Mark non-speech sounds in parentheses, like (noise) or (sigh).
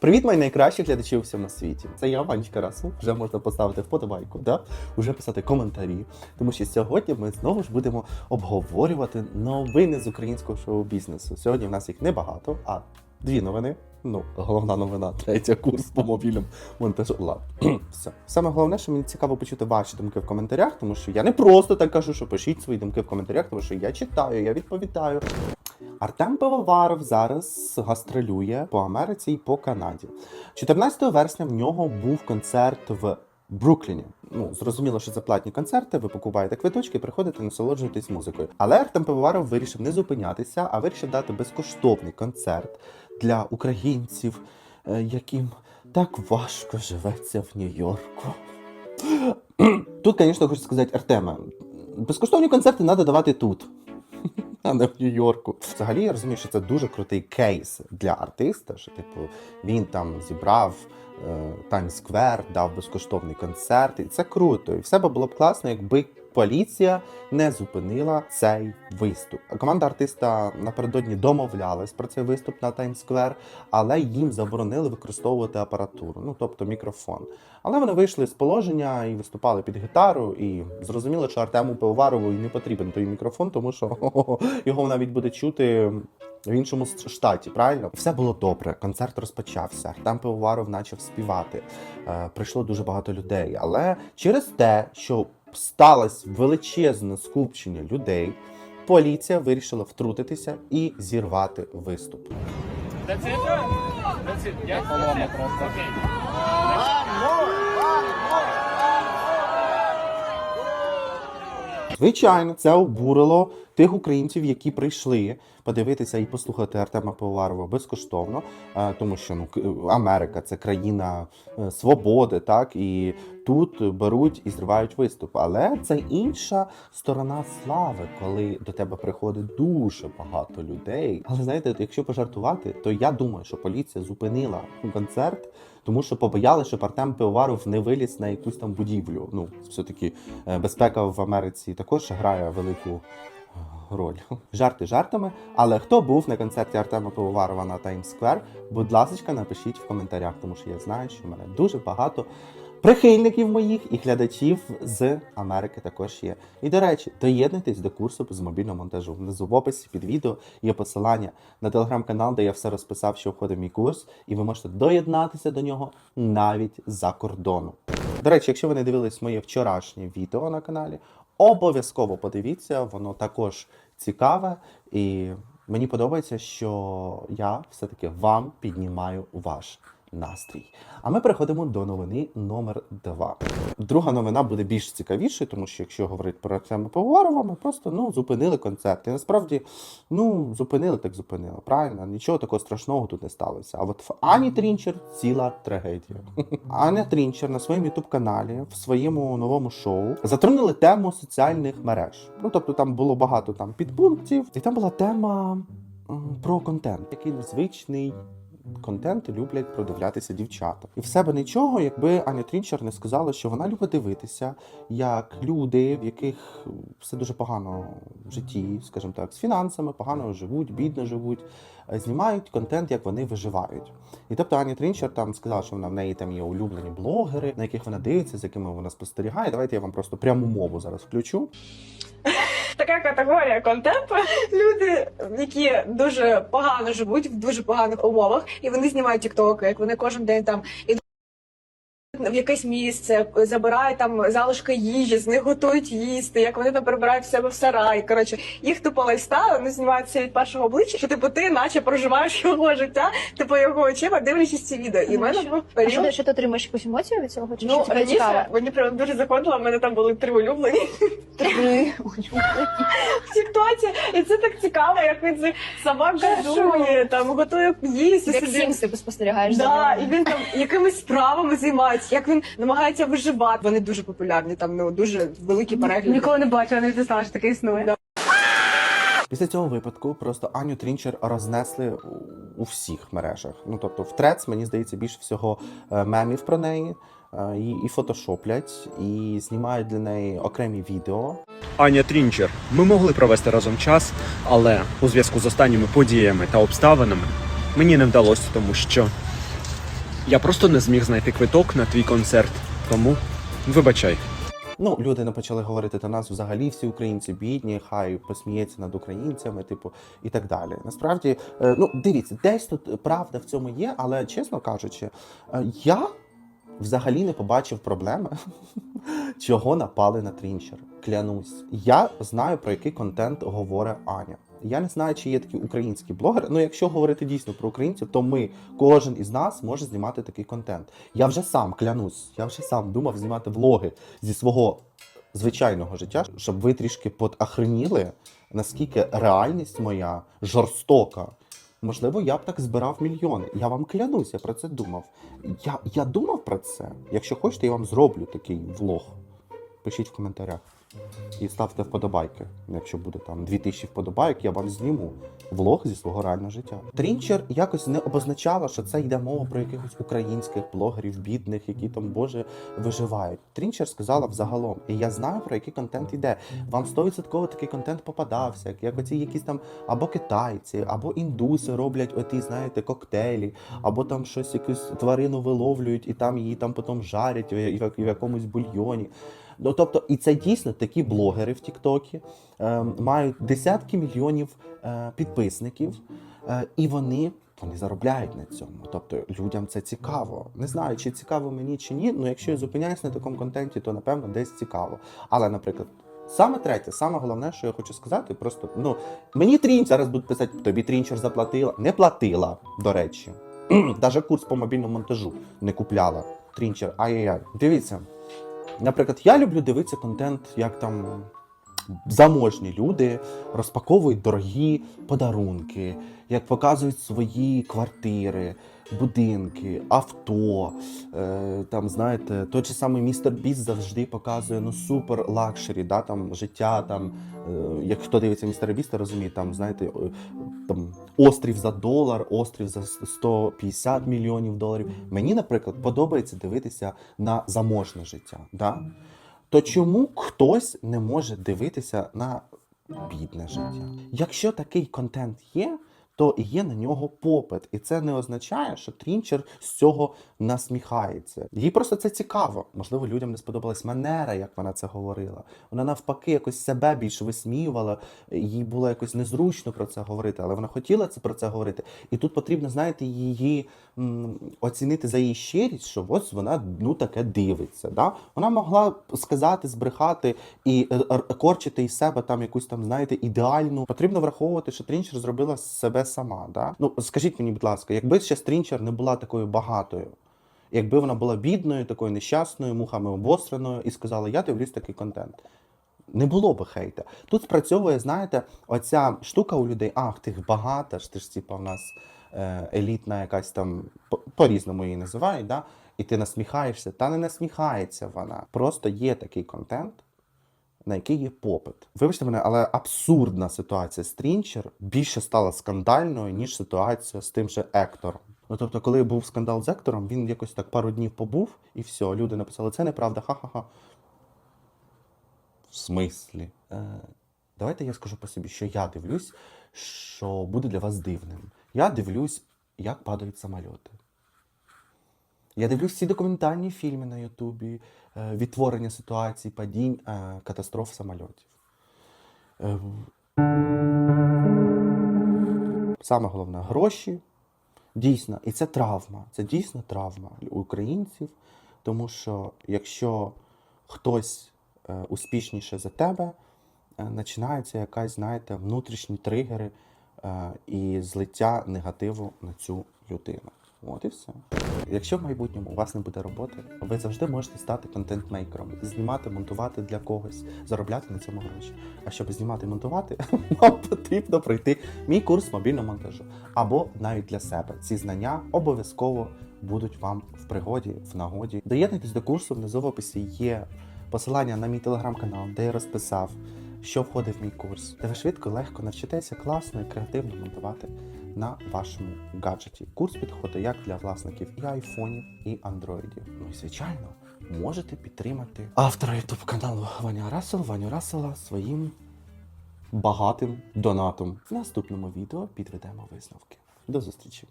Привіт, мої найкращі глядачі у всьому світі. Це я, Ванечка Расул. Вже можна поставити вподобайку, да? вже писати коментарі. Тому що сьогодні ми знову ж будемо обговорювати новини з українського шоу-бізнесу. Сьогодні в нас їх небагато, а дві новини. Ну, головна новина, третя курс по мобільним монтажу. Ладно. (clears throat) Все. Саме головне, що мені цікаво почути ваші думки в коментарях, тому що я не просто так кажу, що пишіть свої думки в коментарях, тому що я читаю, я відповідаю. Артем Пивоваров зараз гастролює по Америці і по Канаді. 14 вересня в нього був концерт в Брукліні. Ну, зрозуміло, що це платні концерти, ви покупаєте квиточки, приходите, насолоджуєтесь музикою. Але Артем Пивоваров вирішив не зупинятися, а вирішив дати безкоштовний концерт для українців, е, яким так важко живеться в Нью-Йорку. Тут, звісно, хочу сказати Артема, безкоштовні концерти треба давати тут. А не в Нью-Йорку. Взагалі я розумію, що це дуже крутий кейс для артиста. Що, типу, він там зібрав Таймс Сквер, дав безкоштовний концерт, і це круто. І все би було б класно, якби поліція не зупинила цей виступ. Команда артиста напередодні домовлялась про цей виступ на Таймс Сквер, але їм заборонили використовувати апаратуру, ну тобто мікрофон. Але вони вийшли з положення і виступали під гітару, і зрозуміло, що Артему Пивоварову і не потрібен той мікрофон, тому що (laughs) його навіть буде чути в іншому штаті. Правильно, все було добре. Концерт розпочався. Артем Пивоваров почав співати. Е, Прийшло дуже багато людей. Але через те, що сталося величезне скупчення людей, поліція вирішила втрутитися і зірвати виступ. That's it? That's it. Yeah? Колонна просто. Звичайно, це обурило тих українців, які прийшли подивитися і послухати Артема Пивоварова безкоштовно, е, тому що ну Америка це країна е, свободи, так і тут беруть і зривають виступ. Але це інша сторона слави, коли до тебе приходить дуже багато людей. Але знаєте, якщо пожартувати, то я думаю, що поліція зупинила концерт. Тому що побоялися, щоб Артем Пивоваров не виліз на якусь там будівлю. Ну, все-таки е, безпека в Америці також грає велику роль. Жарти жартами. Але хто був на концерті Артема Пивоварова на Таймс Сквер, будь ласка, напишіть в коментарях, тому що я знаю, що в мене дуже багато прихильників моїх і глядачів з Америки також є. І до речі, доєднуйтесь до курсу з мобільного монтажу. Внизу в описі під відео є посилання на телеграм-канал, де я все розписав, що входить в мій курс, і ви можете доєднатися до нього навіть за кордону. До речі, якщо ви не дивились моє вчорашнє відео на каналі, обов'язково подивіться, воно також цікаве. І мені подобається, що я все-таки вам піднімаю ваш настрій. А ми переходимо до новини номер 2. Друга новина буде більш цікавішою, тому що якщо говорити про Артема Пивоварова, ми просто ну, зупинили концерт. І насправді, ну, зупинили, так зупинили. Правильно, нічого такого страшного тут не сталося. А от в Ані Трінчер ціла трагедія. (laughs) Аня Трінчер на своєму ютуб-каналі в своєму новому шоу затронули тему соціальних мереж. Ну тобто там було багато там підпунктів, і там була тема про контент, який незвичний. Контент люблять продивлятися дівчата, і в себе нічого, якби Аня Трінчер не сказала, що вона любить дивитися, як люди, в яких все дуже погано в житті, скажімо так, з фінансами, погано живуть, бідно живуть, е, знімають контент, як вони виживають. І тобто Аня Трінчер там сказала, що вона в неї там є улюблені блогери, на яких вона дивиться, з якими вона спостерігає. Давайте я вам просто пряму мову зараз включу. (laughs) така категорія контенту. Люди, які дуже погано живуть в дуже поганих умовах, і вони знімають тіктоки, як вони кожен день там ідуть в якесь місце, забирають там залишки їжі, з них готують їсти, як вони там прибирають в себе в сарай. Коротше, їх тупо лайфстайл, вони знімаються від першого обличчя, що типу ти наче проживаєш його життя, типу його очима, дивлячись ці відео. І в мене був А що, період. що ти отримаєш якусь емоцію від цього? Чи Ну, що тебе раніше цікаве? мені прям дуже заходило, в мене там були три улюблені. Три. В Тіктоці, і це так цікаво, як він це собак годує, там готує їсти Як собі. Сімси спостерігаєш за Да, ними. і він там якимись справами займається, як він намагається виживати. Вони дуже популярні, там ну дуже великі перегляди. Ніколи не бачила, не знала, що таке існує. Да. Після цього випадку просто Аню Трінчер рознесли у- всіх мережах. Ну тобто в Трец, мені здається, більше всього е, мемів про неї. е, І, і фотошоплять, і знімають для неї окремі відео. Аня Трінчер. Ми могли провести разом час, але у зв'язку з останніми подіями та обставинами мені не вдалося, тому що Я просто не зміг знайти квиток на твій концерт. Тому вибачай. Ну, люди не почали говорити до нас взагалі всі українці бідні, хай посміється над українцями, типу, і так далі. Насправді, е, ну дивіться, десь тут правда в цьому є, але чесно кажучи, е, я взагалі не побачив проблеми, (laughs) чого напали на трінчер. Клянусь, я знаю про який контент говорить Аня. Я не знаю, чи є такі українські блогери. Ну, якщо говорити дійсно про українців, то ми, кожен із нас, може знімати такий контент. Я вже сам клянусь, я вже сам думав знімати влоги зі свого звичайного життя, щоб ви трішки подахреніли, наскільки реальність моя жорстока. Можливо, я б так збирав мільйони. Я вам клянусь, я про це думав. Я, я думав про це. Якщо хочете, я вам зроблю такий влог. Пишіть в коментарях. І ставте вподобайки. Якщо буде там 2000 вподобайок, я вам зніму влог зі свого реального життя. Трінчер якось не обозначала, що це йде мова про якихось українських блогерів, бідних, які там боже виживають. Трінчер сказала взагалом, і я знаю про який контент йде. Вам 100% такий контент попадався, як, оці якісь там або китайці, або індуси роблять оті, знаєте, коктейлі, або там щось якусь тварину виловлюють і там її там потім жарять в якомусь бульйоні. Ну, тобто, і це дійсно такі блогери в Тіктокі е, мають десятки мільйонів е, підписників, е, і вони, вони заробляють на цьому. Тобто людям це цікаво. Не знаю, чи цікаво мені чи ні. Ну якщо я зупиняюсь на такому контенті, то напевно десь цікаво. Але, наприклад. Саме третє, саме головне, що я хочу сказати, просто ну мені трінь зараз будуть писати, тобі трінчер заплатила. Не платила, до речі. (clears throat) Даже курс по мобільному монтажу не купляла. Трінчер, ай-яй-яй. Дивіться, Наприклад, я люблю дивитися контент, як там заможні люди розпаковують дорогі подарунки, як показують свої квартири, будинки, авто. Е, там, знаєте, той же самий містер Біст завжди показує ну супер лакшері, да, там життя. Там, е, як хто дивиться містера Біста, розуміє, там, знаєте, там острів за долар, острів за 150 мільйонів доларів. Мені, наприклад, подобається дивитися на заможне життя. Да? То чому хтось не може дивитися на бідне життя? Якщо такий контент є, то є на нього попит. І це не означає, що Трінчер з цього насміхається. Їй просто це цікаво. Можливо, людям не сподобалась манера, як вона це говорила. Вона навпаки якось себе більш висміювала, їй було якось незручно про це говорити, але вона хотіла це про це говорити. І тут потрібно, знаєте, її м, оцінити за її щирість, що ось вона ну таке дивиться. Да? Вона могла сказати, збрехати і е, корчити із себе там якусь там, знаєте, ідеальну. Потрібно враховувати, що Трінчер зробила себе сама. Да? Ну скажіть мені, будь ласка, якби ще Трінчер не була такою багатою. Якби вона була бідною, такою нещасною, мухами обостраною, і сказала, я дивлюсь такий контент. Не було би хейта. Тут спрацьовує, знаєте, оця штука у людей, ах, ти багата ж, ти ж типа в нас е, елітна якась там, по- по-різному її називають, да? і ти насміхаєшся. Та не насміхається вона. Просто є такий контент, на який є попит. Вибачте мене, але абсурдна ситуація з Трінчер більше стала скандальною, ніж ситуація з тим же Ектором. Ну тобто, коли був скандал з Ектором, він якось так пару днів побув, і все, люди написали, це неправда, ха-ха-ха. В смислі? Е, давайте я скажу по собі, що я дивлюсь, що буде для вас дивним. Я дивлюсь, як падають самольоти. Я дивлюсь всі документальні фільми на Ютубі, е, відтворення ситуацій, падінь, е, катастроф самольотів. Е, Саме головне гроші. Дійсно, і це травма. Це дійсно травма українців, тому що якщо хтось успішніше за тебе, починається якась, знаєте, внутрішні тригери і злиття негативу на цю людину. От і все. Якщо в майбутньому у вас не буде роботи, ви завжди можете стати контент-мейкером, знімати, монтувати для когось, заробляти на цьому гроші. А щоб знімати і монтувати, (laughs) вам потрібно пройти мій курс мобільного монтажу або навіть для себе. Ці знання обов'язково будуть вам в пригоді, в нагоді. Доєднуйтесь до курсу, внизу в описі є посилання на мій телеграм-канал, де я розписав, що входить в мій курс, де ви швидко, легко навчитеся класно і креативно монтувати на вашому гаджеті. Курс підходить як для власників і айфонів, і андроїдів. Ну і звичайно, можете підтримати автора ютуб каналу Ваня Расел, Ваню Расела своїм багатим донатом. В наступному відео підведемо висновки. До зустрічі!